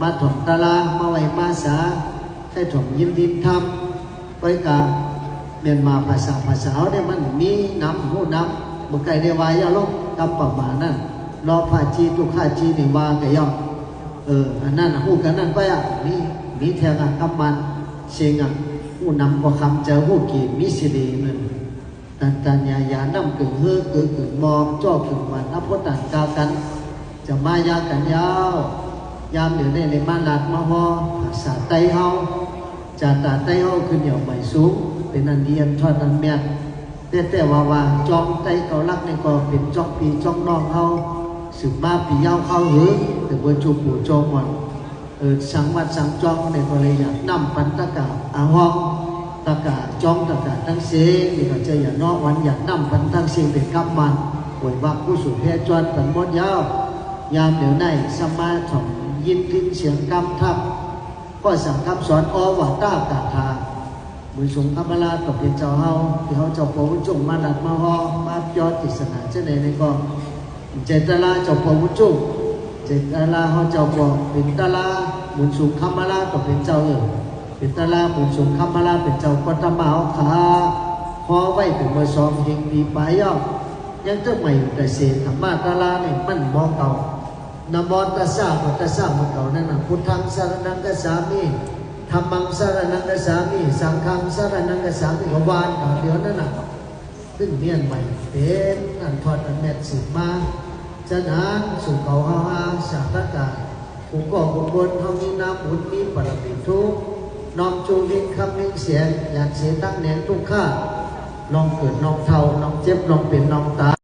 มาถ่อมตาลามาไหวมาสาให้ถ่อมยินดินทำไว้กาเมียนมาภาษาภาษาเนี่ยมันมีน้ำหูน้ำบุกไก่เดวายาลงกับประมาณนั้นรอพาจีตุข้าจีนี่วาแกย่อมเอออันนั้นหูกันนั่นไปอะมีมีแทงอะกับมันเชียงอะหูนำกว่าคำเจอหูกีมิสิรีนั่นตันตัญญายาน้ำกึ่งเฮือกึ่งกึ่งมองจ้อกึ่งมันนับพตันกากัน จะมายากันยาว ยามเดี๋ยวนี้ในมาลาดมาฮอภาษาไต้เฮาจาตาไต้เฮาขึ้นเหนียวใหม่สูงเป็นอันเดียนทอดอันแม่นแต่แต่ว่าว่าจองไต้เกาลักในก็เป็นจองปีจองน้องเฮาสืบมาปี ยาวเข้าหือแต่บนจูปูจองหมดเออสังวัดสังจองในก็เลยอยากนำปันตะกาอาห้องตากาจ้องตากาทั้งเสงนี่ก็จะอย่านอกวันอย่านำพันทั้งเสงเป็นกำมันหวยวักผู้สุเพศจวนผันมดยาวยามเดี๋ยวในสมาถ่อมยินเสียงกำทับก็สั่งคำสอนอวาต้ากาทาบุญสงฆ์คำลาตกเป็นเจ้าเฮาที่เขาเจ้าพระวุจงมาดัดมาฮอมาจอติสนาเจ้าในในก็เจตลาเจ้าพระวุจงเจตลาเขาเจ้าพระเป็นตลาบุญสงฆ์คำลาตกเป็นเจ้าเออเป็นตาลาบุญสงคำมาลาเป็นเจ้ากัตมาเอาขาพอไว้ถึงมาซ้อมเฮงปีปลายย่อมยังจะไม่แต่เสียธรรมะตลาเนี่ยมันมองเก่า นามอตัสสะมัตตัสสะมันเก่านั่นนะพุทธังสารนังกัสสามิธรรมังสารนังกัสสามิสังฆังสารนังกัสสามิกวานเอาเดียวนั่นนะซึ่งเมียนใหม่เป็นอันทอดอันแมทสืบมาฉะนั้นสู่เขาเฮาฮาสาธกาผู้ก่อบุญบนเฮามีน้ำบุญมีปรมิทุกน้อมจูลิงคำมิ่งเสียงอยากเสียตั้งแหนงทุกข้าลองเกิดน้องเท่าน้องเจ็บน้องเป็นน้องตาย